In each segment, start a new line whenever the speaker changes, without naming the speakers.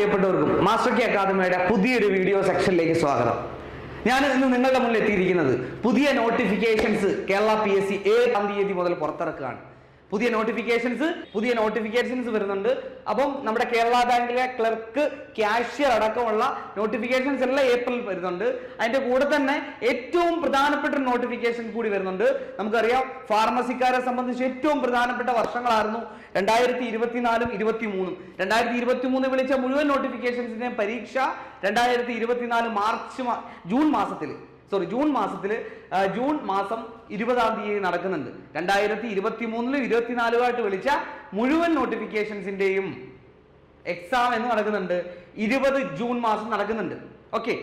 പ്രിയപ്പെട്ടവർക്കും master K അക്കാദമിയുടെ പുതിയൊരു വീഡിയോ സെക്ഷനിലേക്ക് സ്വാഗതം. ഞാൻ ഇന്ന് നിങ്ങളുടെ മുന്നിൽ എത്തിയിരിക്കുന്നത് പുതിയ notifications Kerala P S C ഏഴാം തീയതി മുതൽ പുറത്തിറക്കുകയാണ്. പുതിയ നോട്ടിഫിക്കേഷൻസ് പുതിയ നോട്ടിഫിക്കേഷൻസ് വരുന്നുണ്ട്. അപ്പം നമ്മുടെ കേരള ബാങ്കിലെ ക്ലർക്ക് ക്യാഷ്യർ അടക്കമുള്ള നോട്ടിഫിക്കേഷൻസ് എല്ലാം ഏപ്രിൽ വരുന്നുണ്ട്. അതിന്റെ കൂടെ തന്നെ ഏറ്റവും പ്രധാനപ്പെട്ട നോട്ടിഫിക്കേഷൻ കൂടി വരുന്നുണ്ട്. നമുക്കറിയാം ഫാർമസിക്കാരെ സംബന്ധിച്ച് ഏറ്റവും പ്രധാനപ്പെട്ട വർഷങ്ങളായിരുന്നു രണ്ടായിരത്തി ഇരുപത്തിനാലും ഇരുപത്തി മൂന്നും രണ്ടായിരത്തി ഇരുപത്തി മൂന്ന് വിളിച്ച മുഴുവൻ നോട്ടിഫിക്കേഷൻസിന്റെ പരീക്ഷ രണ്ടായിരത്തി ഇരുപത്തിനാല് മാർച്ച് ജൂൺ മാസത്തിൽ സോറി ജൂൺ മാസത്തിൽ ജൂൺ മാസം ഇരുപതാം തീയതി നടക്കുന്നുണ്ട്. രണ്ടായിരത്തി ഇരുപത്തി മൂന്നിലും ഇരുപത്തിനാലുമായിട്ട് വിളിച്ച മുഴുവൻ നോട്ടിഫിക്കേഷൻസിന്റെയും എക്സാം എന്ന് നടക്കുന്നുണ്ട്. ഇരുപത് ജൂൺ മാസം നടക്കുന്നുണ്ട്. ഓക്കെ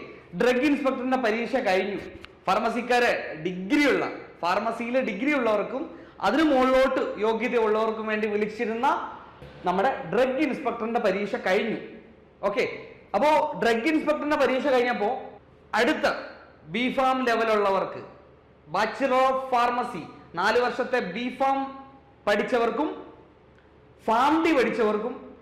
ഡ്രഗ് ഇൻസ്പെക്ടറിന്റെ പരീക്ഷ കഴിഞ്ഞു. ഫാർമസിക്കാരെ ഡിഗ്രി ഉള്ള ഫാർമസിയിൽ ഡിഗ്രി ഉള്ളവർക്കും അതിന് മുകളിലോട്ട് യോഗ്യത ഉള്ളവർക്കും വേണ്ടി വിളിച്ചിരുന്ന നമ്മുടെ ഡ്രഗ് ഇൻസ്പെക്ടറിന്റെ പരീക്ഷ കഴിഞ്ഞു. ഓക്കെ അപ്പോ ഡ്രഗ് ഇൻസ്പെക്ടറിന്റെ പരീക്ഷ കഴിഞ്ഞപ്പോ അടുത്ത ബി ഫാം ലെവലുള്ളവർക്ക് ബാച്ചിലർ ഓഫ് ഫാർമസി നാല് വർഷത്തെ ബി ഫാം പഠിച്ചവർക്കും ഫാം ഡി പഠിച്ചവർക്കും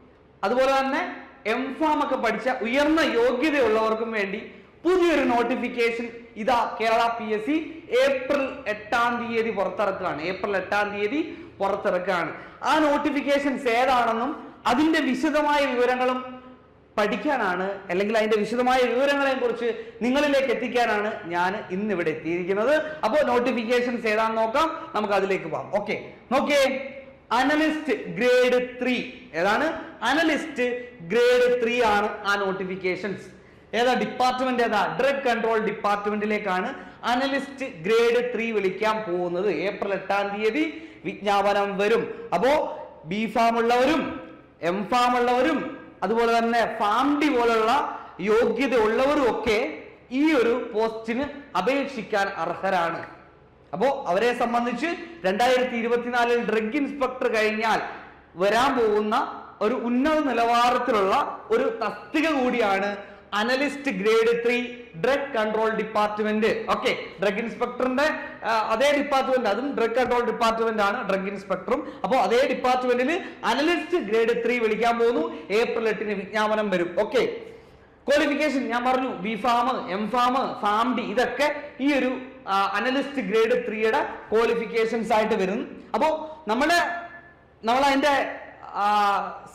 അതുപോലെ തന്നെ എം ഫാം ഒക്കെ പഠിച്ച ഉയർന്ന യോഗ്യതയുള്ളവർക്കും വേണ്ടി പുതിയൊരു നോട്ടിഫിക്കേഷൻ ഇതാ Kerala P S C April എട്ടാം തീയതി പുറത്തിറക്കുകയാണ്. ഏപ്രിൽ എട്ടാം തീയതി പുറത്തിറക്കുകയാണ്. ആ നോട്ടിഫിക്കേഷൻസ് ഏതാണെന്നും അതിന്റെ വിശദമായ വിവരങ്ങളും പഠിക്കാനാണ് അല്ലെങ്കിൽ അതിന്റെ വിശദമായ വിവരങ്ങളെ കുറിച്ച് നിങ്ങളിലേക്ക് എത്തിക്കാനാണ് ഞാൻ ഇന്ന് ഇവിടെ എത്തിയിരിക്കുന്നത്. അപ്പോൾ നോട്ടിഫിക്കേഷൻസ് ഏതാന്ന് നോക്കാം. നമുക്ക് അതിലേക്ക് പോകാം. ഓക്കെ നോക്കിയേ. അനലിസ്റ്റ് ഗ്രേഡ് ത്രീ ഏതാണ്? അനലിസ്റ്റ് ഗ്രേഡ് ത്രീ ആണ് ആ നോട്ടിഫിക്കേഷൻസ് ഏതാ? ഡിപ്പാർട്ട്മെന്റ് ഏതാ? ഡ്രഗ് കൺട്രോൾ ഡിപ്പാർട്ട്മെന്റിലേക്കാണ് അനലിസ്റ്റ് ഗ്രേഡ് ത്രീ വിളിക്കാൻ പോകുന്നത്. ഏപ്രിൽ എട്ടാം തീയതി വിജ്ഞാപനം വരും. അപ്പോ ബി ഫാം ഉള്ളവരും എം ഫാം ഉള്ളവരും അതുപോലെ തന്നെ ഫാംഡി പോലുള്ള യോഗ്യത ഉള്ളവരും ഒക്കെ ഈ ഒരു പോസ്റ്റിന് അപേക്ഷിക്കാൻ അർഹരാണ്. അപ്പോ അവരെ സംബന്ധിച്ച് രണ്ടായിരത്തി ഇരുപത്തിനാലിൽ ഡ്രഗ് ഇൻസ്പെക്ടർ കഴിഞ്ഞാൽ വരാൻ പോകുന്ന ഒരു ഉന്നത നിലവാരത്തിലുള്ള ഒരു തസ്തിക കൂടിയാണ് analyst grade three drug control department. Okay drug ഇൻസ്പെക്ടറിന്റെ അതേ ഡിപ്പാർട്ട്മെന്റ് അതും ഡ്രഗ് കൺട്രോൾ ഡിപ്പാർട്ട്മെന്റ് ആണ് ഡ്രഗ് ഇൻസ്പെക്ടറും. അപ്പോൾ അതേ ഡിപ്പാർട്ട്മെന്റിൽ അനലിസ്റ്റ് ഗ്രേഡ് ത്രീ വിളിക്കാൻ പോകുന്നു. ഏപ്രിൽ എട്ടിന് വിജ്ഞാപനം വരും. ഓക്കെ ക്വാളിഫിക്കേഷൻ ഞാൻ പറഞ്ഞു B Pharm M Pharm Pharm D ഇതൊക്കെ ഈ ഒരു അനലിസ്റ്റ് ഗ്രേഡ് ത്രീയുടെ ക്വാളിഫിക്കേഷൻസ് ആയിട്ട് വരും. അപ്പോൾ നമ്മുടെ നമ്മൾ അതിന്റെ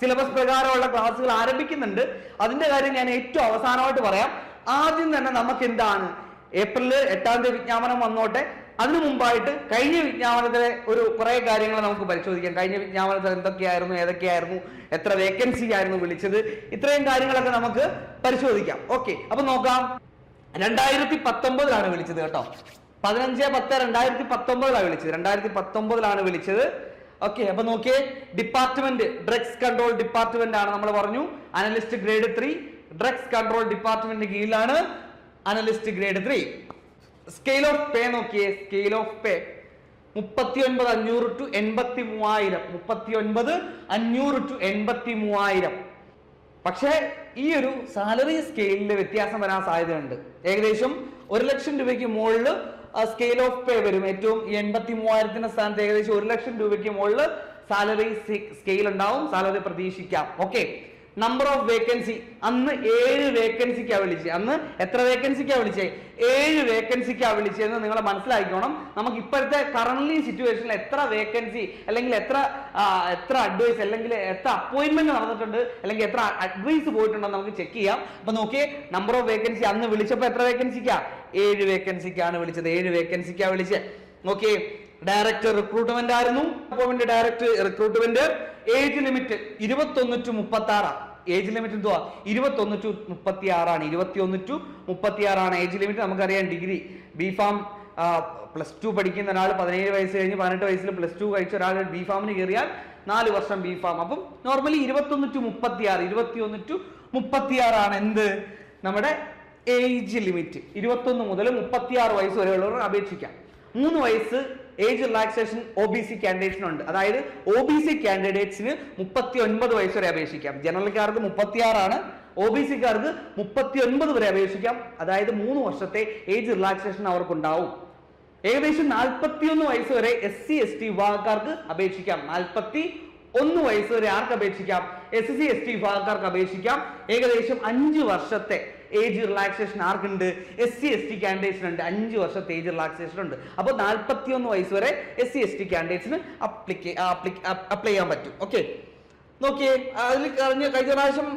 സിലബസ് പ്രകാരമുള്ള ക്ലാസ്സുകൾ ആരംഭിക്കുന്നുണ്ട്. അതിന്റെ കാര്യം ഞാൻ ഏറ്റവും അവസാനമായിട്ട് പറയാം. ആദ്യം തന്നെ നമുക്ക് എന്താണ് ഏപ്രിൽ എട്ടാം തീയതി വിജ്ഞാപനം വന്നോട്ടെ. അതിനു മുമ്പായിട്ട് കഴിഞ്ഞ വിജ്ഞാപനത്തിലെ ഒരു കുറെ കാര്യങ്ങൾ നമുക്ക് പരിശോധിക്കാം. കഴിഞ്ഞ വിജ്ഞാപനത്തിൽ എന്തൊക്കെയായിരുന്നു ഏതൊക്കെയായിരുന്നു എത്ര വേക്കൻസി ആയിരുന്നു വിളിച്ചത് ഇത്രയും കാര്യങ്ങളൊക്കെ നമുക്ക് പരിശോധിക്കാം. ഓക്കെ അപ്പൊ നോക്കാം. രണ്ടായിരത്തി പത്തൊമ്പതിലാണ് വിളിച്ചത് കേട്ടോ. പതിനഞ്ച് പത്ത് രണ്ടായിരത്തി പത്തൊമ്പതിലാണ് വിളിച്ചത്. രണ്ടായിരത്തി പത്തൊമ്പതിലാണ് വിളിച്ചത്. ഓക്കെ അപ്പൊ നോക്കിയേ. ഡിപ്പാർട്ട്മെന്റ് ഡ്രഗ്സ് കൺട്രോൾ ഡിപ്പാർട്ട്മെന്റ് ആണ് നമ്മൾ പറഞ്ഞു. Analyst grade three drugs control department കീഴിലാണ് analyst grade three scale of pay നോക്കിയേ. സ്കെയിൽ ഓഫ് പേ മുപ്പത്തി ഒൻപത് അഞ്ഞൂറ് ടു എൺപത്തി മൂവായിരം മുപ്പത്തി ഒൻപത് അഞ്ഞൂറ് ടു എൺപത്തി മൂവായിരം പക്ഷേ ഈ ഒരു സാലറി സ്കെയിലിൽ വ്യത്യാസം വരാൻ സാധ്യതയുണ്ട്. ഏകദേശം ഒരു ലക്ഷം രൂപയ്ക്ക് മുകളിൽ സ്കെയിൽ ഓഫ് പേ വരും. ഏറ്റവും എൺപത്തി മൂവായിരത്തിന്റെ സ്ഥാനത്ത് ഏകദേശം ഒരു ലക്ഷം രൂപയ്ക്ക് മുകളിൽ സാലറി സ്കെയിൽ ഉണ്ടാവും. സാലറി പ്രതീക്ഷിക്കാം. ഓക്കെ നമ്പർ ഓഫ് വേക്കൻസി അന്ന് ഏഴ് വേക്കൻസിക്കാ വിളിച്ചത് അന്ന് എത്ര വേക്കൻസിക്കാ വിളിച്ചേ? ഏഴ് വേക്കൻസിക്കാ വിളിച്ചതെന്ന് നിങ്ങൾ മനസ്സിലാക്കിക്കോണം. നമുക്ക് ഇപ്പോഴത്തെ കറന്റ് സിറ്റുവേഷനിൽ എത്ര വേക്കൻസി അല്ലെങ്കിൽ എത്ര എത്ര അഡ്വൈസ് അല്ലെങ്കിൽ എത്ര അപ്പോയിന്റ്മെന്റ് നടന്നിട്ടുണ്ട് അല്ലെങ്കിൽ എത്ര അഡ്വൈസ് പോയിട്ടുണ്ടെന്ന് നമുക്ക് ചെക്ക് ചെയ്യാം. അപ്പൊ നോക്കിയേ നമ്പർ ഓഫ് വേക്കൻസി അന്ന് വിളിച്ചപ്പോൾ എത്ര വേക്കൻസിക്കാ ഏഴ് വേക്കൻസിക്കാണ് വിളിച്ചത്. ഏഴ് വേക്കൻസിക്കാണ് വിളിച്ചത് നോക്കിയേ ഡയറക്ടർ റിക്രൂട്ട്മെന്റ് ആയിരുന്നു. Appoint director recruitment age limit ഇരുപത്തൊന്ന് ടു മുപ്പത്തി ആറാണ് ഏജ് ലിമിറ്റ് എന്തുവാ? ഇരുപത്തൊന്ന് ടു മുപ്പത്തി ആറാണ് ഇരുപത്തിയൊന്ന് ടു മുപ്പത്തി ആറാണ് ഏജ് ലിമിറ്റ് നമുക്കറിയാം degree B Pharm plus two പഠിക്കുന്ന ഒരാൾ പതിനേഴ് വയസ്സ് കഴിഞ്ഞ് പതിനെട്ട് വയസ്സിൽ പ്ലസ് ടു കഴിച്ച ഒരാൾ ബി ഫാമിന് കയറിയാൽ നാല് വർഷം ബി ഫാം അപ്പം നോർമലി ഇരുപത്തൊന്ന് ടു മുപ്പത്തി ആറ് ഇരുപത്തിയൊന്ന് ടു മുപ്പത്തി ആറാണ് എന്ത്? നമ്മുടെ ഏജ് ലിമിറ്റ് ഇരുപത്തൊന്ന് മുതൽ മുപ്പത്തി ആറ് വയസ്സ് വരെയുള്ളവർ അപേക്ഷിക്കാം. മൂന്ന് വയസ്സ് age relaxation O B C കാൻഡിഡേറ്റ്സിനുണ്ട് അതായത് ഒ ബി സി കാൻഡിഡേറ്റ്സിന് മുപ്പത്തി ഒൻപത് വയസ്സ് വരെ അപേക്ഷിക്കാം. ജനറൽക്കാർക്ക് മുപ്പത്തി ആറാണ് ഒ ബി സിക്കാർക്ക് മുപ്പത്തി ഒൻപത് വരെ അപേക്ഷിക്കാം. അതായത് മൂന്ന് വർഷത്തെ ഏജ് റിലാക്സേഷൻ അവർക്കുണ്ടാവും. ഏകദേശം നാൽപ്പത്തിയൊന്ന് വയസ്സ് വരെ എസ് സി എസ് ടി വിഭാഗക്കാർക്ക് അപേക്ഷിക്കാം. നാൽപ്പത്തി ഒന്ന് വയസ്സ് വരെ ആർക്ക് അപേക്ഷിക്കാം? എസ് സി എസ് ടി വിഭാഗക്കാർക്ക് അപേക്ഷിക്കാം. ഏകദേശം അഞ്ച് വർഷത്തെ ഏജ് റിലാക്സേഷൻ ആർക്കുണ്ട് എസ് സി എസ് ടി കാൻഡിഡേറ്റ്സിന് ഉണ്ട്. അഞ്ച് വർഷത്തെ ഏജ് റിലാക്സേഷൻ ഉണ്ട്. അപ്പോൾ നാൽപ്പത്തി ഒന്ന് വയസ്സ് വരെ എസ് സി എസ് ടി കാൻഡിഡേറ്റ്സിന് അപ്ലൈ ചെയ്യാൻ പറ്റും. ഓക്കെ നോക്കിയേ അതിൽ കഴിഞ്ഞ കഴിഞ്ഞ പ്രാവശ്യം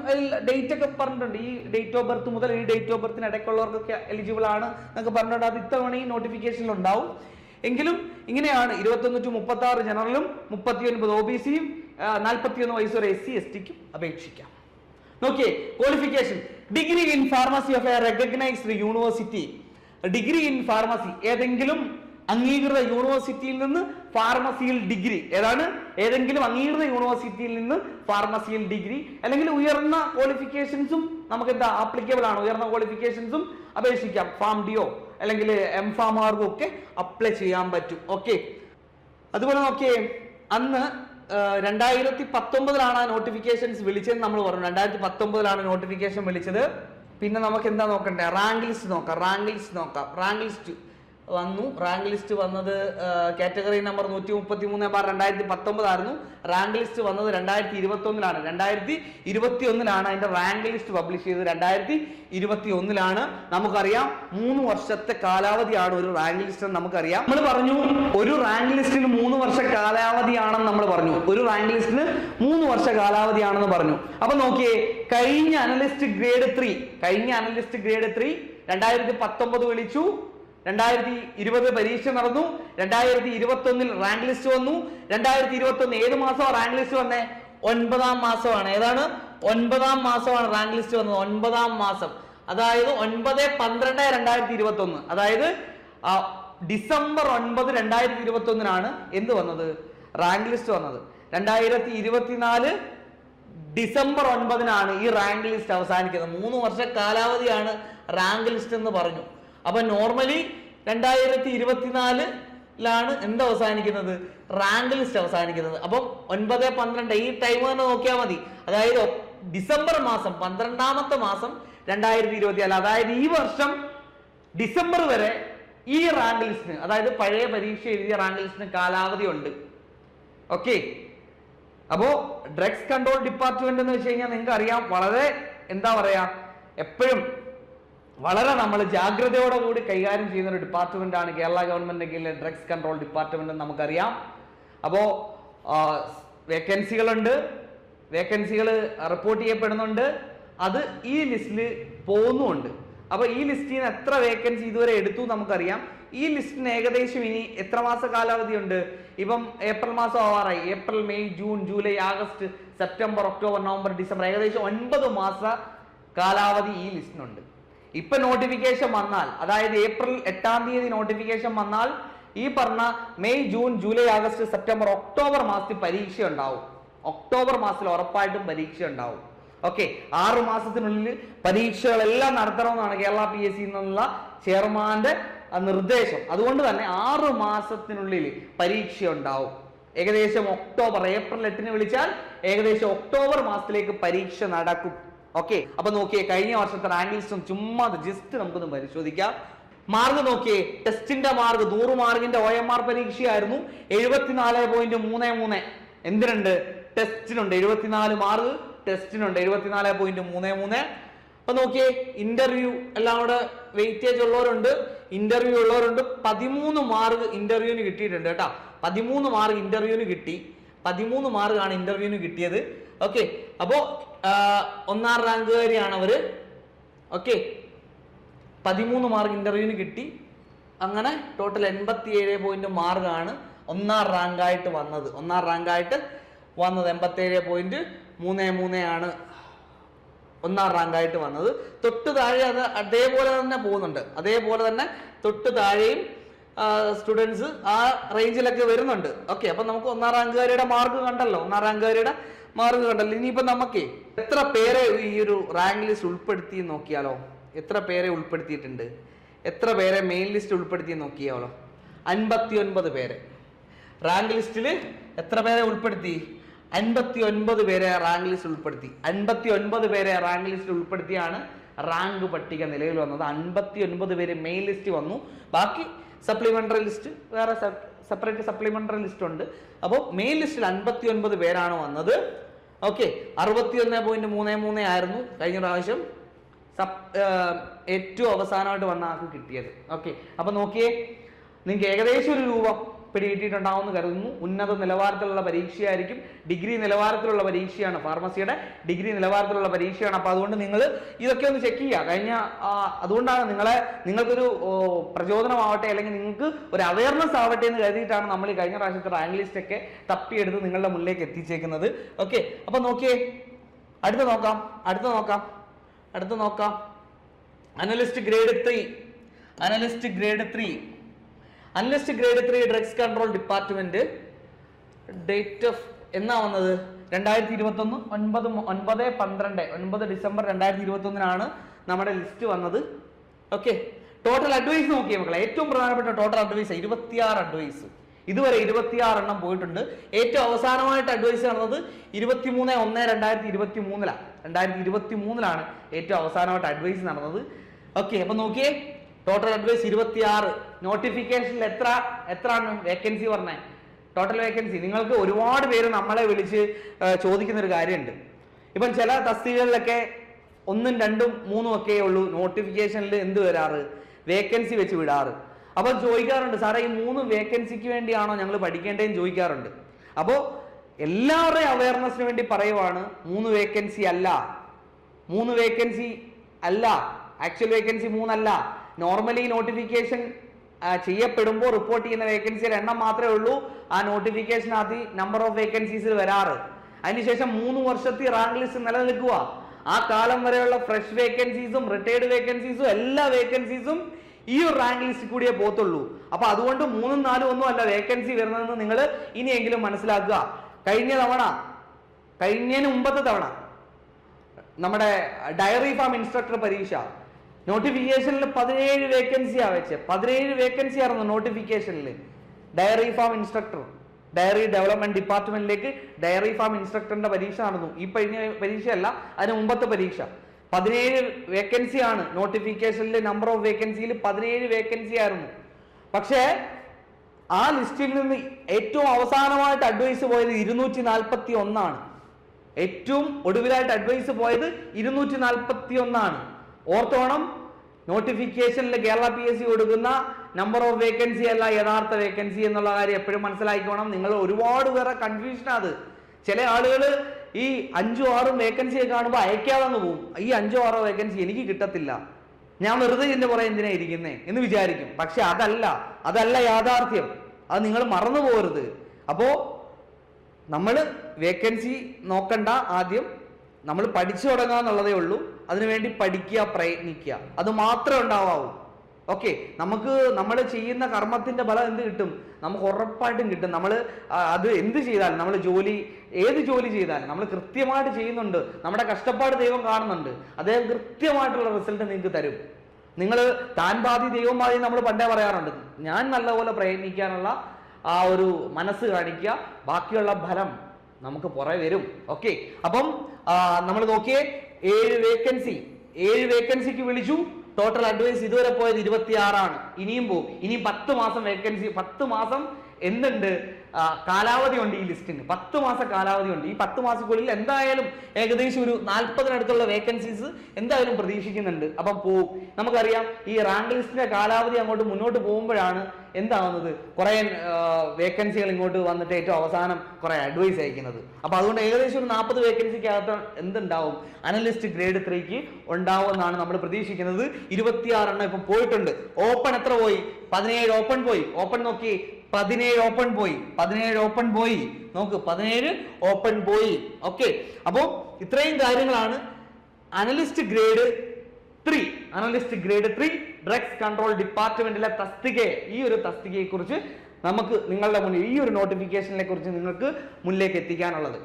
ഡേറ്റ് ഒക്കെ പറഞ്ഞിട്ടുണ്ട്. ഈ ഡേറ്റ് ഓഫ് ബർത്ത് മുതൽ ഈ ഡേറ്റ് ഓഫ് ബർത്തിന് ഇടയ്ക്കുള്ളവർക്കൊക്കെ എലിജിബിൾ ആണ് എന്നൊക്കെ പറഞ്ഞിട്ടുണ്ട്. അത് ഇത്തവണ ഈ നോട്ടിഫിക്കേഷനിൽ ഉണ്ടാവും. എങ്കിലും ഇങ്ങനെയാണ്. ഇരുപത്തൊന്ന് ടു മുപ്പത്തി ആറ് ജനറലും മുപ്പത്തി ഒൻപത് ഒ ബി സിയും നാൽപ്പത്തി ഒന്ന് വയസ്സ് വരെ എസ് സി എസ് ടിക്കും അപേക്ഷിക്കാം. നോക്കിയേ qualification degree in pharmacy of a recognised university degree in pharmacy ഏതെങ്കിലും അംഗീകൃത യൂണിവേഴ്സിറ്റിയിൽ നിന്ന് ഫാർമസിയിൽ ഡിഗ്രി ഏതാണ്? ഏതെങ്കിലും അംഗീകൃത യൂണിവേഴ്സിറ്റിയിൽ നിന്ന് ഫാർമസിയിൽ ഡിഗ്രി അല്ലെങ്കിൽ ഉയർന്ന ക്വാളിഫിക്കേഷൻസും നമുക്ക് എന്താ ആപ്ലിക്കബിൾ ആണ്. ഉയർന്ന ക്വാളിഫിക്കേഷൻസും അപേക്ഷിക്കാം. ഫാം ഡിയോ അല്ലെങ്കിൽ എം ഫാമാർക്കും ഒക്കെ അപ്ലൈ ചെയ്യാൻ പറ്റും. ഓക്കെ അതുപോലെ നോക്കിയേ അന്ന് രണ്ടായിരത്തി പത്തൊമ്പതിലാണ് ആ നോട്ടിഫിക്കേഷൻസ് വിളിച്ചത് നമ്മൾ പറഞ്ഞു. രണ്ടായിരത്തി പത്തൊമ്പതിലാണ് നോട്ടിഫിക്കേഷൻ വിളിച്ചത്. പിന്നെ നമുക്ക് എന്താ നോക്കണ്ടേ? റാങ്ക് ലിസ്റ്റ് നോക്കാം റാങ്ക് ലിസ്റ്റ് നോക്കാം റാങ്ക് ലിസ്റ്റ് വന്നു. റാങ്ക് ലിസ്റ്റ് വന്നത് കാറ്റഗറി നമ്പർ നൂറ്റി മുപ്പത്തി മൂന്ന് ബാർ രണ്ടായിരത്തി പത്തൊമ്പതായിരുന്നു റാങ്ക് ലിസ്റ്റ് വന്നത് രണ്ടായിരത്തി ഇരുപത്തി ഒന്നിലാണ് രണ്ടായിരത്തി ഇരുപത്തി ഒന്നിലാണ് അതിന്റെ റാങ്ക് ലിസ്റ്റ് പബ്ലിഷ് ചെയ്തത്. രണ്ടായിരത്തി ഇരുപത്തി ഒന്നിലാണ് നമുക്കറിയാം മൂന്ന് വർഷത്തെ കാലാവധിയാണ് ഒരു റാങ്ക് ലിസ്റ്റ് എന്ന് നമുക്കറിയാം. നമ്മൾ പറഞ്ഞു ഒരു റാങ്ക് ലിസ്റ്റിൽ മൂന്ന് വർഷ കാലാവധിയാണെന്ന് നമ്മൾ പറഞ്ഞു. ഒരു റാങ്ക് ലിസ്റ്റിന് മൂന്ന് വർഷ കാലാവധിയാണെന്ന് പറഞ്ഞു. അപ്പൊ നോക്കിയേ കഴിഞ്ഞ അനലിസ്റ്റ് ഗ്രേഡ് ത്രീ കഴിഞ്ഞ അനലിസ്റ്റ് ഗ്രേഡ് ത്രീ രണ്ടായിരത്തി പത്തൊമ്പത് വിളിച്ചു. രണ്ടായിരത്തി ഇരുപത് പരീക്ഷ നടന്നു. രണ്ടായിരത്തി ഇരുപത്തി ഒന്നിൽ റാങ്ക് ലിസ്റ്റ് വന്നു. രണ്ടായിരത്തി ഇരുപത്തി ഒന്ന് ഏത് മാസമാണ് റാങ്ക് ലിസ്റ്റ് വന്നേ? ഒൻപതാം മാസമാണ്. ഏതാണ്? ഒൻപതാം മാസമാണ് റാങ്ക് ലിസ്റ്റ് വന്നത്. ഒൻപതാം മാസം. അതായത് ഒൻപത് പന്ത്രണ്ട് രണ്ടായിരത്തി ഇരുപത്തി ഒന്ന് അതായത് ഡിസംബർ ഒൻപത് രണ്ടായിരത്തി ഇരുപത്തി ഒന്നിനാണ് എന്ത് വന്നത്? റാങ്ക് ലിസ്റ്റ് വന്നത്. രണ്ടായിരത്തി ഇരുപത്തിനാല് ഡിസംബർ ഒൻപതിനാണ് ഈ റാങ്ക് ലിസ്റ്റ് അവസാനിക്കുന്നത്. മൂന്ന് വർഷ കാലാവധിയാണ് റാങ്ക് ലിസ്റ്റ് എന്ന് പറഞ്ഞു. അപ്പൊ നോർമലി രണ്ടായിരത്തി ഇരുപത്തിനാലിലാണ് എന്ത് അവസാനിക്കുന്നത്? റാങ്ക് ലിസ്റ്റ് അവസാനിക്കുന്നത്. അപ്പം ഒൻപത് പന്ത്രണ്ട് ഈ ടൈം തന്നെ നോക്കിയാൽ മതി. അതായത് ഡിസംബർ മാസം പന്ത്രണ്ടാമത്തെ മാസം രണ്ടായിരത്തി ഇരുപത്തിനാല് അതായത് ഈ വർഷം ഡിസംബർ വരെ ഈ റാങ്ക് ലിസ്റ്റിന് അതായത് പഴയ പരീക്ഷ എഴുതിയ റാങ്ക് ലിസ്റ്റിന് കാലാവധി ഉണ്ട്. ഓക്കെ അപ്പോ ഡ്രഗ്സ് കൺട്രോൾ ഡിപ്പാർട്ട്മെന്റ് എന്ന് വെച്ച് കഴിഞ്ഞാൽ നിങ്ങൾക്ക് അറിയാം വളരെ എന്താ പറയാ എപ്പോഴും വളരെ നമ്മൾ ജാഗ്രതയോടെ കൂടി കൈകാര്യം ചെയ്യുന്ന ഒരു ഡിപ്പാർട്ട്മെന്റ് ആണ് കേരള ഗവൺമെന്റിന്റെ കീഴിലെ ഡ്രഗ്സ് കൺട്രോൾ ഡിപ്പാർട്ട്മെന്റ് നമുക്കറിയാം. അപ്പോ വേക്കൻസികളുണ്ട് വേക്കൻസികൾ റിപ്പോർട്ട് ചെയ്യപ്പെടുന്നുണ്ട്. അത് ഈ ലിസ്റ്റിൽ പോകുന്നുമുണ്ട്. അപ്പൊ ഈ ലിസ്റ്റിൽ നിന്ന് എത്ര വേക്കൻസി ഇതുവരെ എടുത്തു നമുക്കറിയാം. ഈ ലിസ്റ്റിന് ഏകദേശം ഇനി എത്ര മാസ കാലാവധി ഉണ്ട് ഇപ്പം ഏപ്രിൽ മാസം ആവാറായി. April May June July August September October November December ഏകദേശം ഒൻപത് മാസ കാലാവധി ഈ ലിസ്റ്റിനുണ്ട് ഇപ്പൊ നോട്ടിഫിക്കേഷൻ വന്നാൽ അതായത് ഏപ്രിൽ എട്ടാം തീയതി നോട്ടിഫിക്കേഷൻ വന്നാൽ ഈ പറഞ്ഞ May June July August September October മാസത്തിൽ പരീക്ഷ ഉണ്ടാവും. ഒക്ടോബർ മാസത്തിൽ ഉറപ്പായിട്ടും പരീക്ഷ ഉണ്ടാവും. ഓക്കെ ആറു മാസത്തിനുള്ളിൽ പരീക്ഷകളെല്ലാം നടത്തണമെന്നാണ് കേരള പി എസ് സി എന്നുള്ള ചെയർമാന്റെ നിർദ്ദേശം. അതുകൊണ്ട് തന്നെ ആറു മാസത്തിനുള്ളിൽ പരീക്ഷ ഉണ്ടാവും. ഏകദേശം ഒക്ടോബർ ഏപ്രിൽ എട്ടിന് വിളിച്ചാൽ ഏകദേശം ഒക്ടോബർ മാസത്തിലേക്ക് പരീക്ഷ നടക്കും. ഓക്കെ അപ്പൊ നോക്കിയേ കഴിഞ്ഞ വർഷത്തെ റാങ്ക് ചുമ്മാ ജസ്റ്റ് നമുക്കൊന്ന് പരിശോധിക്കാം. മാർക്ക് നോക്കിയേ ടെസ്റ്റിന്റെ മാർക്ക് നൂറ് മാർക്കിന്റെ ഒ എം ആർ പരീക്ഷയായിരുന്നു. എഴുപത്തിനാല് പോയിന്റ് മൂന്ന് മൂന്ന്. എന്തിനുണ്ട്? ടെസ്റ്റിനുണ്ട് എഴുപത്തിനാല് മാർക്ക് ടെസ്റ്റിനുണ്ട് എഴുപത്തിനാല് പോയിന്റ് മൂന്ന് മൂന്ന്. അപ്പൊ നോക്കിയേ ഇന്റർവ്യൂ എല്ലാം കൂടെ വെയിറ്റേജ് ഉള്ളവരുണ്ട്. ഇന്റർവ്യൂ ഉള്ളവരുണ്ട്. പതിമൂന്ന് മാർക്ക് ഇന്റർവ്യൂവിന് കിട്ടിയിട്ടുണ്ട് കേട്ടോ. പതിമൂന്ന് മാർക്ക് ഇന്റർവ്യൂവിന് കിട്ടി. പതിമൂന്ന് മാർക്കാണ് ഇന്റർവ്യൂവിന് കിട്ടിയത്. ഓക്കെ അപ്പോ ഒന്നാം റാങ്കുകാരിയാണ് അവർ. ഓക്കെ പതിമൂന്ന് മാർക്ക് ഇന്റർവ്യൂവിന് കിട്ടി. അങ്ങനെ ടോട്ടൽ എൺപത്തി ഏഴ് പോയിന്റ് മാർക്കാണ് ഒന്നാം റാങ്കായിട്ട് വന്നത്. ഒന്നാം റാങ്കായിട്ട് വന്നത് എൺപത്തി ഏഴ് പോയിന്റ് മൂന്ന് മൂന്ന് ആണ് ഒന്നാം റാങ്കായിട്ട് വന്നത്. തൊട്ട് താഴെ അത് അതേപോലെ തന്നെ പോകുന്നുണ്ട്. അതേപോലെ തന്നെ തൊട്ട് താഴെയും സ്റ്റുഡൻസ് ആ റേഞ്ചിലൊക്കെ വരുന്നുണ്ട്. ഓക്കെ അപ്പൊ നമുക്ക് ഒന്നാം റാങ്കുകാരിയുടെ മാർക്ക് കണ്ടല്ലോ. ഒന്നാം റാങ്കുകാരിയുടെ മാർക്ക് കണ്ടല്ലോ. ഇനിയിപ്പോ നമുക്ക് എത്ര പേരെ ഈ ഒരു റാങ്ക് ലിസ്റ്റ് ഉൾപ്പെടുത്തി നോക്കിയാലോ? എത്ര പേരെ ഉൾപ്പെടുത്തിയിട്ടുണ്ട്? എത്ര പേരെ മെയിൻ ലിസ്റ്റ് ഉൾപ്പെടുത്തി നോക്കിയാലോ? അൻപത്തി ഒൻപത് പേരെ റാങ്ക് ലിസ്റ്റിൽ എത്ര പേരെ ഉൾപ്പെടുത്തി? അൻപത്തി ഒൻപത് പേരെ റാങ്ക് ലിസ്റ്റ് ഉൾപ്പെടുത്തി. അൻപത്തി ഒൻപത് പേരെ റാങ്ക് ലിസ്റ്റ് ഉൾപ്പെടുത്തിയാണ് റാങ്ക് പട്ടിക നിലവിൽ വന്നത്. അൻപത്തി ഒൻപത് പേര് മെയിൻ ലിസ്റ്റ് വന്നു. ബാക്കി സപ്ലിമെന്ററി ലിസ്റ്റ് വേറെ സെപ്പറേറ്റ് സപ്ലിമെന്ററി ലിസ്റ്റ് ഉണ്ട്. അപ്പോൾ മെയിൻ ലിസ്റ്റിൽ അൻപത്തി ഒൻപത് പേരാണ് വന്നത്. ഓക്കെ അറുപത്തി ഒന്ന് പോയിന്റ് മൂന്ന് മൂന്ന് ആയിരുന്നു കഴിഞ്ഞ പ്രാവശ്യം. സപ് ഏറ്റവും അവസാനമായിട്ട് വന്ന ആൾക്ക് കിട്ടിയത്. ഓക്കെ അപ്പൊ നോക്കിയേ നിങ്ങൾക്ക് ഏകദേശം ഒരു രൂപം പിടികിട്ടിയിട്ടുണ്ടാവുമെന്ന് കരുതുന്നു. ഉന്നത നിലവാരത്തിലുള്ള പരീക്ഷയായിരിക്കും ഡിഗ്രി നിലവാരത്തിലുള്ള പരീക്ഷയാണ്. ഫാർമസിയുടെ ഡിഗ്രി നിലവാരത്തിലുള്ള പരീക്ഷയാണ്. അപ്പൊ അതുകൊണ്ട് നിങ്ങൾ ഇതൊക്കെ ഒന്ന് ചെക്ക് ചെയ്യുക. കഴിഞ്ഞ അതുകൊണ്ടാണ് നിങ്ങളെ നിങ്ങൾക്കൊരു പ്രചോദനമാവട്ടെ അല്ലെങ്കിൽ നിങ്ങൾക്ക് ഒരു അവയർനെസ് ആവട്ടെ എന്ന് കരുതിയിട്ടാണ് നമ്മൾ ഈ കഴിഞ്ഞ പ്രാവശ്യത്തെ റാങ്ക് ലിസ്റ്റ് ഒക്കെ തപ്പിയെടുത്ത് നിങ്ങളുടെ മുന്നിലേക്ക് എത്തിച്ചേക്കുന്നത്. ഓക്കെ. അപ്പൊ നോക്കിയേ. അടുത്ത നോക്കാം. അടുത്ത നോക്കാം. അടുത്ത നോക്കാം. Analyst grade three. Analyst grade three. Analyst grade three drugs control department date of എന്നാ വന്നത് രണ്ടായിരത്തി ഇരുപത്തി ഒന്ന് ഒൻപത് ഒൻപത് പന്ത്രണ്ട് ഒൻപത് ഡിസംബർ രണ്ടായിരത്തി ഇരുപത്തി ഒന്നിനാണ് നമ്മുടെ ലിസ്റ്റ് വന്നത്. ഓക്കെ ടോട്ടൽ അഡ്വൈസ് നോക്കിയേ മക്കളെ. ഏറ്റവും പ്രധാനപ്പെട്ട ടോട്ടൽ അഡ്വൈസ് ഇരുപത്തിയാറ് അഡ്വൈസ് ഇതുവരെ ഇരുപത്തിയാറ് എണ്ണം പോയിട്ടുണ്ട്. ഏറ്റവും അവസാനമായിട്ട് അഡ്വൈസ് നടന്നത് ഇരുപത്തിമൂന്ന് ഒന്ന് രണ്ടായിരത്തി ഇരുപത്തി മൂന്നിലാണ് രണ്ടായിരത്തി ഇരുപത്തി മൂന്നിലാണ് ഏറ്റവും അവസാനമായിട്ട് അഡ്വൈസ് നടന്നത്. ഓക്കെ അപ്പൊ നോക്കിയേ. ടോട്ടൽ അഡ്വൈസ് ഇരുപത്തിയാറ്. നോട്ടിഫിക്കേഷനിൽ എത്ര എത്ര വേക്കൻസി പറഞ്ഞേ ടോട്ടൽ വേക്കൻസി നിങ്ങൾക്ക് ഒരുപാട് പേര് നമ്മളെ വിളിച്ച് ചോദിക്കുന്ന ഒരു കാര്യമുണ്ട് ഇപ്പം ചില തസ്തികകളിലൊക്കെ ഒന്നും രണ്ടും മൂന്നും ഒക്കെ ഉള്ളൂ നോട്ടിഫിക്കേഷനിൽ എന്ത് വരാറ്? വേക്കൻസി വെച്ച് വിടാറ്. അപ്പം ചോദിക്കാറുണ്ട് സാറേ ഈ മൂന്ന് വേക്കൻസിക്ക് വേണ്ടിയാണോ ഞങ്ങൾ പഠിക്കേണ്ടതെന്ന് ചോദിക്കാറുണ്ട്. അപ്പോൾ എല്ലാവരുടെയും അവയർനെസ്സിന് വേണ്ടി പറയുവാണ് മൂന്ന് വേക്കൻസി അല്ല. മൂന്ന് വേക്കൻസി അല്ല. ആക്ച്വൽ വേക്കൻസി മൂന്നല്ല. നോർമലി നോട്ടിഫിക്കേഷൻ ചെയ്യപ്പെടുമ്പോൾ റിപ്പോർട്ട് ചെയ്യുന്ന വേക്കൻസിയുടെ എണ്ണം മാത്രമേ ഉള്ളൂ. ആ നോട്ടിഫിക്കേഷനകത്ത് നമ്പർ ഓഫ് വേക്കൻസീസിൽ വരാറ്. അതിനുശേഷം മൂന്ന് വർഷത്തെ റാങ്ക് ലിസ്റ്റ് നിലനിൽക്കുക ആ കാലം വരെയുള്ള ഫ്രഷ് വേക്കൻസീസും റിട്ടയർഡ് വേക്കൻസീസും എല്ലാ വേക്കൻസീസും ഈ ഒരു റാങ്ക് ലിസ്റ്റ് കൂടിയേ പോത്തുള്ളൂ അപ്പൊ അതുകൊണ്ട് മൂന്നും നാലും ഒന്നും അല്ല വേക്കൻസി വരുന്നതെന്ന് നിങ്ങൾ ഇനിയെങ്കിലും മനസ്സിലാക്കുക. കഴിഞ്ഞ തവണ കഴിഞ്ഞതിന് മുമ്പത്തെ തവണ നമ്മുടെ ഡയറി ഫാം ഇൻസ്ട്രക്ടർ പരീക്ഷ നോട്ടിഫിക്കേഷനിൽ പതിനേഴ് വേക്കൻസിയാ വെച്ച്. പതിനേഴ് വേക്കൻസി ആയിരുന്നു നോട്ടിഫിക്കേഷനിൽ dairy farm instructor dairy development ഡിപ്പാർട്ട്മെന്റിലേക്ക് dairy farm ഇൻസ്ട്രക്ടറിന്റെ പരീക്ഷ നടന്നു. ഈ കഴിഞ്ഞ പരീക്ഷയല്ല അതിന് മുമ്പത്തെ പരീക്ഷ. പതിനേഴ് വേക്കൻസി ആണ് നോട്ടിഫിക്കേഷനിൽ നമ്പർ ഓഫ് വേക്കൻസിയിൽ പതിനേഴ് വേക്കൻസി ആയിരുന്നു. പക്ഷേ ആ ലിസ്റ്റിൽ നിന്ന് ഏറ്റവും അവസാനമായിട്ട് അഡ്വൈസ് പോയത് ഇരുന്നൂറ്റി നാൽപ്പത്തി ഒന്നാണ് ഏറ്റവും ഒടുവിലായിട്ട് അഡ്വൈസ് പോയത് ഇരുന്നൂറ്റി നാൽപ്പത്തി ഒന്നാണ് ഓർത്തോണം നോട്ടിഫിക്കേഷനിൽ കേരള പി എസ് സി കൊടുക്കുന്ന നമ്പർ ഓഫ് വേക്കൻസി അല്ല യഥാർത്ഥ വേക്കൻസി എന്നുള്ള കാര്യം എപ്പോഴും മനസ്സിലാക്കിക്കോണം. നിങ്ങൾ ഒരുപാട് പേരെ കൺഫ്യൂഷൻ അത്. ചില ആളുകൾ ഈ അഞ്ചും ആറും വേക്കൻസി കാണുമ്പോൾ അയക്കാതെ അങ്ങ് പോകും ഈ അഞ്ചോ ആറോ വേക്കൻസി എനിക്ക് കിട്ടത്തില്ല. ഞാൻ വെറുതെ ഇതിന്റെ പുറകെ എന്തിനാ ഇരിക്കുന്നേ? എന്ന് വിചാരിക്കും. പക്ഷെ അതല്ല അതല്ല യാഥാർത്ഥ്യം. അത് നിങ്ങൾ മറന്നു പോകരുത് അപ്പോ നമ്മൾ വേക്കൻസി നോക്കണ്ട ആദ്യം. നമ്മൾ പഠിച്ചു തുടങ്ങുക എന്നുള്ളതേ ഉള്ളൂ. അതിനുവേണ്ടി പഠിക്കുക പ്രയത്നിക്കുക. അത് മാത്രമേ ഉണ്ടാവാവൂ. ഓക്കെ നമുക്ക് നമ്മൾ ചെയ്യുന്ന കർമ്മത്തിന്റെ ഫലം എന്ത് കിട്ടും? നമുക്ക് ഉറപ്പായിട്ടും കിട്ടും. നമ്മൾ അത് എന്ത് ചെയ്താലും നമ്മൾ ജോലി ഏത് ജോലി ചെയ്താലും നമ്മൾ കൃത്യമായിട്ട് ചെയ്യുന്നുണ്ട്. നമ്മുടെ കഷ്ടപ്പാട് ദൈവം കാണുന്നുണ്ട്. അദ്ദേഹം കൃത്യമായിട്ടുള്ള റിസൾട്ട് നിങ്ങൾക്ക് തരും. നിങ്ങൾ താൻ ബാധി ദൈവം ബാധി നമ്മൾ പണ്ടേ പറയാറുണ്ട്. ഞാൻ നല്ലപോലെ പ്രയത്നിക്കാനുള്ള ആ ഒരു മനസ്സ് കാണിക്കുക. ബാക്കിയുള്ള ഫലം നമുക്ക് പുറകെ വരും. ഓക്കെ അപ്പം നമ്മൾ നോക്കിയേ ഏഴ് വേക്കൻസി ഏഴ് വേക്കൻസിക്ക് വിളിച്ചു. ടോട്ടൽ അഡ്വൈസ് ഇതുവരെ പോയത് ഇരുപത്തിയാറാണ്. ഇനിയും പോകും ഇനിയും പത്ത് മാസം വേക്കൻസി പത്ത് മാസം എന്തുണ്ട്? കാലാവധി ഉണ്ട് ഈ ലിസ്റ്റിന്. പത്ത് മാസ കാലാവധി ഉണ്ട്. ഈ പത്ത് മാസക്കുള്ളിൽ എന്തായാലും ഏകദേശം ഒരു നാൽപ്പതിനടുത്തുള്ള വേക്കൻസീസ് എന്തായാലും പ്രതീക്ഷിക്കുന്നുണ്ട്. അപ്പം പോവും നമുക്കറിയാം ഈ റാങ്ക് ലിസ്റ്റിന്റെ കാലാവധി അങ്ങോട്ട് മുന്നോട്ട് പോകുമ്പോഴാണ് എന്താവുന്നത്? കുറെ വേക്കൻസികൾ ഇങ്ങോട്ട് വന്നിട്ട് ഏറ്റവും അവസാനം കുറെ അഡ്വൈസ് അയക്കുന്നത്. അപ്പൊ അതുകൊണ്ട് ഏകദേശം ഒരു നാൽപ്പത് വേക്കൻസിക്കകത്ത് എന്തുണ്ടാവും? അനലിസ്റ്റ് ഗ്രേഡ് ത്രീക്ക് ഉണ്ടാവുമെന്നാണ് നമ്മൾ പ്രതീക്ഷിക്കുന്നത്. ഇരുപത്തിയാറെണ്ണം ഇപ്പൊ പോയിട്ടുണ്ട്. ഓപ്പൺ എത്ര പോയി? പതിനേഴ് ഓപ്പൺ പോയി. ഓപ്പൺ നോക്കി പതിനേഴ് ഓപ്പൺ പോയി. പതിനേഴ് ഓപ്പൺ പോയി. നോക്ക് പതിനേഴ് ഓപ്പൺ പോയി. ഓക്കെ അപ്പോൾ ഇത്രയും കാര്യങ്ങളാണ്. Analyst grade three analyst grade three drugs control ഡിപ്പാർട്ട്മെന്റിലെ തസ്തികയെ ഈ ഒരു തസ്തികയെ കുറിച്ച് നമുക്ക് നിങ്ങളുടെ മുന്നിൽ ഈ ഒരു നോട്ടിഫിക്കേഷനെ കുറിച്ച് നിങ്ങൾക്ക് മുന്നിലേക്ക് എത്തിക്കാനുള്ളത്.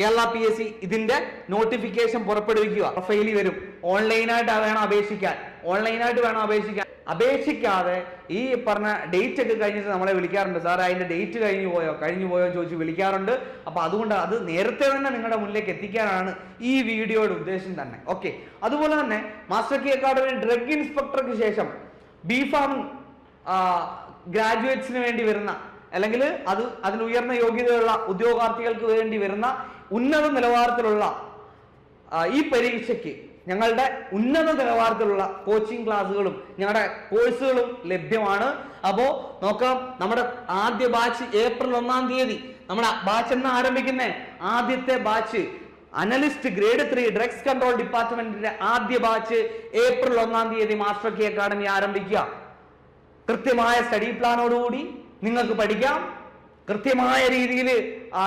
കേരള പി എസ് സി ഇതിന്റെ നോട്ടിഫിക്കേഷൻ പുറപ്പെടുവിക്കുക. പ്രൊഫൈലിൽ വരും. ഓൺലൈനായിട്ട് വേണം അപേക്ഷിക്കാൻ. ഓൺലൈനായിട്ട് വേണം അപേക്ഷിക്കാൻ. അപേക്ഷിക്കാതെ ഈ പറഞ്ഞ ഡേറ്റ് ഒക്കെ കഴിഞ്ഞിട്ട് നമ്മളെ വിളിക്കാറുണ്ട്. സാർ അതിന്റെ ഡേറ്റ് കഴിഞ്ഞു പോയോ? കഴിഞ്ഞു പോയോ? എന്ന് ചോദിച്ച് വിളിക്കാറുണ്ട്. അപ്പൊ അതുകൊണ്ട് അത് നേരത്തെ തന്നെ നിങ്ങളുടെ മുന്നിലേക്ക് എത്തിക്കാനാണ് ഈ വീഡിയോയുടെ ഉദ്ദേശം തന്നെ. ഓക്കെ അതുപോലെ തന്നെ മാസ്റ്റർ കി അക്കാഡമി ഡ്രഗ് ഇൻസ്പെക്ടർക്ക് ശേഷം ബി ഫാം ഗ്രാജുവേറ്റ്സിന് വേണ്ടി വരുന്ന അല്ലെങ്കിൽ അത് അതിന് ഉയർന്ന യോഗ്യതയുള്ള ഉദ്യോഗാർത്ഥികൾക്ക് വേണ്ടി വരുന്ന ഉന്നത നിലവാരത്തിലുള്ള ഈ പരീക്ഷയ്ക്ക് ഞങ്ങളുടെ ഉന്നത നിലവാരത്തിലുള്ള കോച്ചിങ് ക്ലാസ്സുകളും ഞങ്ങളുടെ കോഴ്സുകളും ലഭ്യമാണ്. അപ്പോ നോക്കാം നമ്മുടെ ആദ്യ ബാച്ച് ഏപ്രിൽ ഒന്നാം തീയതി നമ്മുടെ ബാച്ച് എന്ന് ആരംഭിക്കുന്ന? ആദ്യത്തെ batch analyst grade three drugs control ഡിപ്പാർട്ട്മെന്റിന്റെ ആദ്യ ബാച്ച് ഏപ്രിൽ ഒന്നാം തീയതി മാസ്റ്റർ കെ അക്കാഡമി ആരംഭിക്കുക. കൃത്യമായ സ്റ്റഡി പ്ലാനോടുകൂടി നിങ്ങൾക്ക് പഠിക്കാം. കൃത്യമായ രീതിയിൽ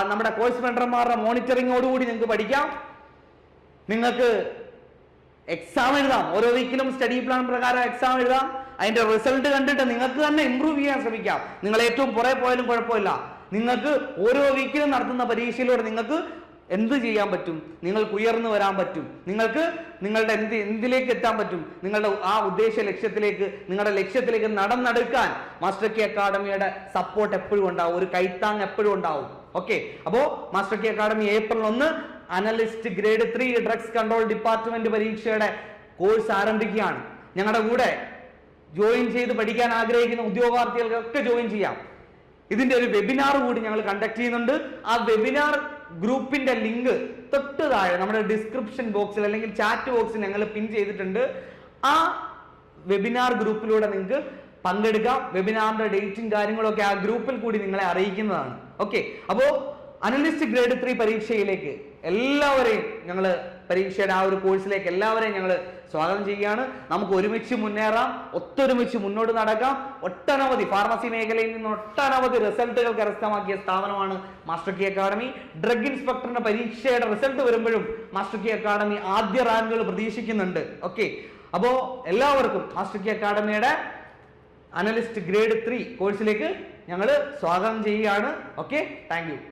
നമ്മുടെ കോഴ്സ് മെൻഡർമാരുടെ മോണിറ്ററിങ്ങോടുകൂടി നിങ്ങൾക്ക് പഠിക്കാം. നിങ്ങൾക്ക് എക്സാം എഴുതാം. ഓരോ വീക്കിലും സ്റ്റഡി പ്ലാൻ പ്രകാരം എക്സാം എഴുതാം. അതിന്റെ റിസൾട്ട് കണ്ടിട്ട് നിങ്ങൾക്ക് തന്നെ ഇമ്പ്രൂവ് ചെയ്യാൻ ശ്രമിക്കാം. നിങ്ങൾ ഏറ്റവും പുറകെ പോയാലും കുഴപ്പമില്ല. നിങ്ങൾക്ക് ഓരോ വീക്കിലും നടത്തുന്ന പരീക്ഷയിലൂടെ നിങ്ങൾക്ക് എന്ത് ചെയ്യാൻ പറ്റും? നിങ്ങൾക്ക് ഉയർന്നു വരാൻ പറ്റും. നിങ്ങൾക്ക് നിങ്ങളുടെ എന്ത് എന്തിലേക്ക് എത്താൻ പറ്റും? നിങ്ങളുടെ ആ ഉദ്ദേശ ലക്ഷ്യത്തിലേക്ക് നിങ്ങളുടെ ലക്ഷ്യത്തിലേക്ക് നടന്നെടുക്കാൻ മാസ്റ്റർ കെ അക്കാഡമിയുടെ സപ്പോർട്ട് എപ്പോഴും ഉണ്ടാവും. ഒരു കൈത്താങ് എപ്പോഴും ഉണ്ടാവും. ഓക്കെ അപ്പോ മാസ്റ്റർ കെ അക്കാഡമി ഏപ്രിൽ ഒന്ന് analyst grade three drugs control department പരീക്ഷയുടെ കോഴ്സ് ആരംഭിക്കുകയാണ്. ഞങ്ങളുടെ കൂടെ ജോയിൻ ചെയ്ത് പഠിക്കാൻ ആഗ്രഹിക്കുന്ന ഉദ്യോഗാർത്ഥികൾക്കൊക്കെ ജോയിൻ ചെയ്യാം. ഇതിന്റെ ഒരു വെബിനാർ കൂടി ഞങ്ങൾ കണ്ടക്ട് ചെയ്യുന്നുണ്ട്. ആ വെബിനാർ ഗ്രൂപ്പിന്റെ ലിങ്ക് തൊട്ട് താഴെ നമ്മുടെ ഡിസ്ക്രിപ്ഷൻ ബോക്സിൽ അല്ലെങ്കിൽ ചാറ്റ് ബോക്സിൽ ഞങ്ങൾ പിൻ ചെയ്തിട്ടുണ്ട്. ആ വെബിനാർ ഗ്രൂപ്പിലൂടെ നിങ്ങൾക്ക് പങ്കെടുക്കാം. വെബിനാറിന്റെ ഡേറ്റും കാര്യങ്ങളൊക്കെ ആ ഗ്രൂപ്പിൽ കൂടി നിങ്ങളെ അറിയിക്കുന്നതാണ്. ഓക്കെ അപ്പോ അനലിസ്റ്റ് ഗ്രേഡ് ത്രീ പരീക്ഷയിലേക്ക് എല്ലാവരെയും ഞങ്ങൾ പരീക്ഷയുടെ ആ ഒരു കോഴ്സിലേക്ക് എല്ലാവരെയും ഞങ്ങൾ സ്വാഗതം ചെയ്യുകയാണ്. നമുക്ക് ഒരുമിച്ച് മുന്നേറാം ഒത്തൊരുമിച്ച് മുന്നോട്ട് നടക്കാം. ഒട്ടനവധി ഫാർമസി മേഖലയിൽ നിന്ന് ഒട്ടനവധി റിസൾട്ടുകൾ കരസ്ഥമാക്കിയ സ്ഥാപനമാണ് മാസ്റ്റർ കി അക്കാഡമി ഡ്രഗ് ഇൻസ്പെക്ടറിന്റെ പരീക്ഷയുടെ റിസൾട്ട് വരുമ്പോഴും മാസ്റ്റർ കി അക്കാഡമി ആദ്യ റാങ്കുകൾ പ്രതീക്ഷിക്കുന്നുണ്ട്. ഓക്കെ. അപ്പോ എല്ലാവർക്കും മാസ്റ്റർ കി അക്കാഡമിയുടെ അനലിസ്റ്റ് ഗ്രേഡ് ത്രീ കോഴ്സിലേക്ക് ഞങ്ങൾ സ്വാഗതം ചെയ്യുകയാണ്. ഓക്കെ. താങ്ക്